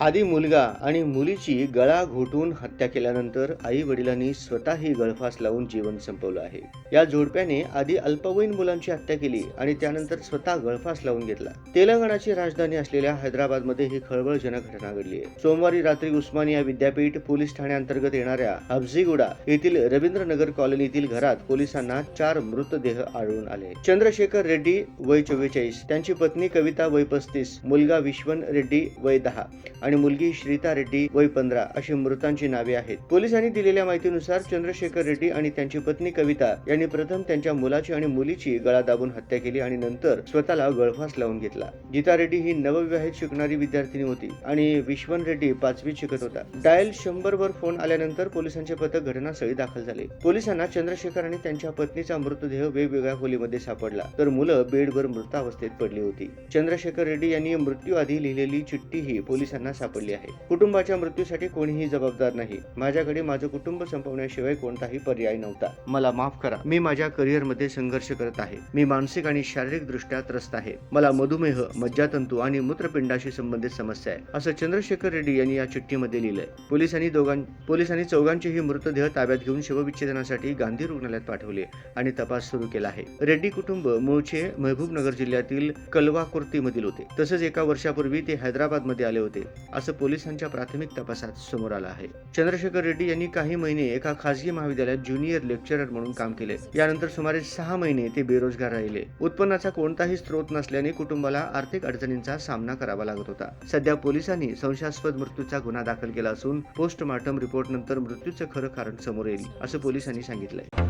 आधी मुलगा आणि मुलीची गळा घोटून हत्या केल्यानंतर आई वडिलांनी स्वतःही गळफास लावून जीवन संपवलं आहे. या जोडप्याने आधी अल्पवयीन मुलांची हत्या केली आणि त्यानंतर स्वतः गळफास लावून घेतला. तेलंगणाची राजधानी असलेल्या हैदराबादमध्ये ही खळबळजनक घटना घडली आहे. सोमवारी रात्री उस्मानिया विद्यापीठ पोलीस ठाण्याअंतर्गत येणाऱ्या हब्झीगुडा येथील रवींद्रनगर कॉलनीतील घरात पोलिसांना चार मृतदेह आढळून आले. चंद्रशेखर रेड्डी वय चव्वेचाळीस त्यांची पत्नी कविता वय पस्तीस मुलगा विश्वन रेड्डी वय दहा आणि मुलगी श्रीता रेड्डी वय पंधरा अशी मृतांची नावे आहेत. पोलिसांनी दिलेल्या माहितीनुसार चंद्रशेखर रेड्डी आणि त्यांची पत्नी कविता यांनी प्रथम त्यांच्या मुलाची आणि मुलीची गळा दाबून हत्या केली आणि नंतर स्वतःला गळफास लावून घेतला. गीता रेड्डी ही नवविवाहित शिकणारी विद्यार्थिनी होती आणि विश्वन रेड्डी पाचवीत शिकत होता. डायल शंभर वर फोन आल्यानंतर पोलिसांचे पथक घटनास्थळी दाखल झाले. पोलिसांना चंद्रशेखर आणि त्यांच्या पत्नीचा मृतदेह वेगवेगळ्या खोलीमध्ये सापडला तर मुलं बेडवर मृतावस्थेत पडली होती. चंद्रशेखर रेड्डी यांनी मृत्यूआधी लिहिलेली चिठ्ठीही पोलिसांना सापडली आहे. कुटुंबाच्या मृत्यूसाठी कोणीही जबाबदार नाही. माझ्याकडे माझं कुटुंब संपवण्याशिवाय कोणताही पर्याय नव्हता. मला माफ करा. मी माझ्या करिअरमध्ये संघर्ष करत आहे. मी मानसिक आणि शारीरिक दृष्ट्या त्रस्त आहे. मला मधुमेह मज्जातंतू आणि मूत्रपिंडाशी संबंधित समस्या आहे असं चंद्रशेखर रेड्डी यांनी या चिठ्ठीमध्ये लिहिलंय. पोलिसांनी दोघां पोलिसांनी चौघांचेही मृतदेह ताब्यात घेऊन शवविच्छेदनासाठी गांधी रुग्णालयात पाठवले आणि तपास सुरू केला आहे. रेड्डी कुटुंब मूळचे महबूबनगर जिल्ह्यातील कलवाकुर्ती मधील होते. तसंच एका वर्षापूर्वी ते हैदराबादमध्ये आले होते. असं पोलिसांच्या प्राथमिक तपासात समोर आलं आहे. चंद्रशेखर रेड्डी यांनी काही महिने एका खासगी महाविद्यालयात ज्युनियर लेक्चरर म्हणून काम केले. यानंतर सुमारे सहा महिने ते बेरोजगार राहिले. उत्पन्नाचा कोणताही स्रोत नसल्याने कुटुंबाला आर्थिक अडचणींचा सामना करावा लागत होता. सध्या पोलिसांनी संशयास्पद मृत्यूचा गुन्हा दाखल केला असून पोस्टमार्टम रिपोर्ट नंतर मृत्यूचं खरं कारण समोर येईल असं पोलिसांनी सांगितलंय.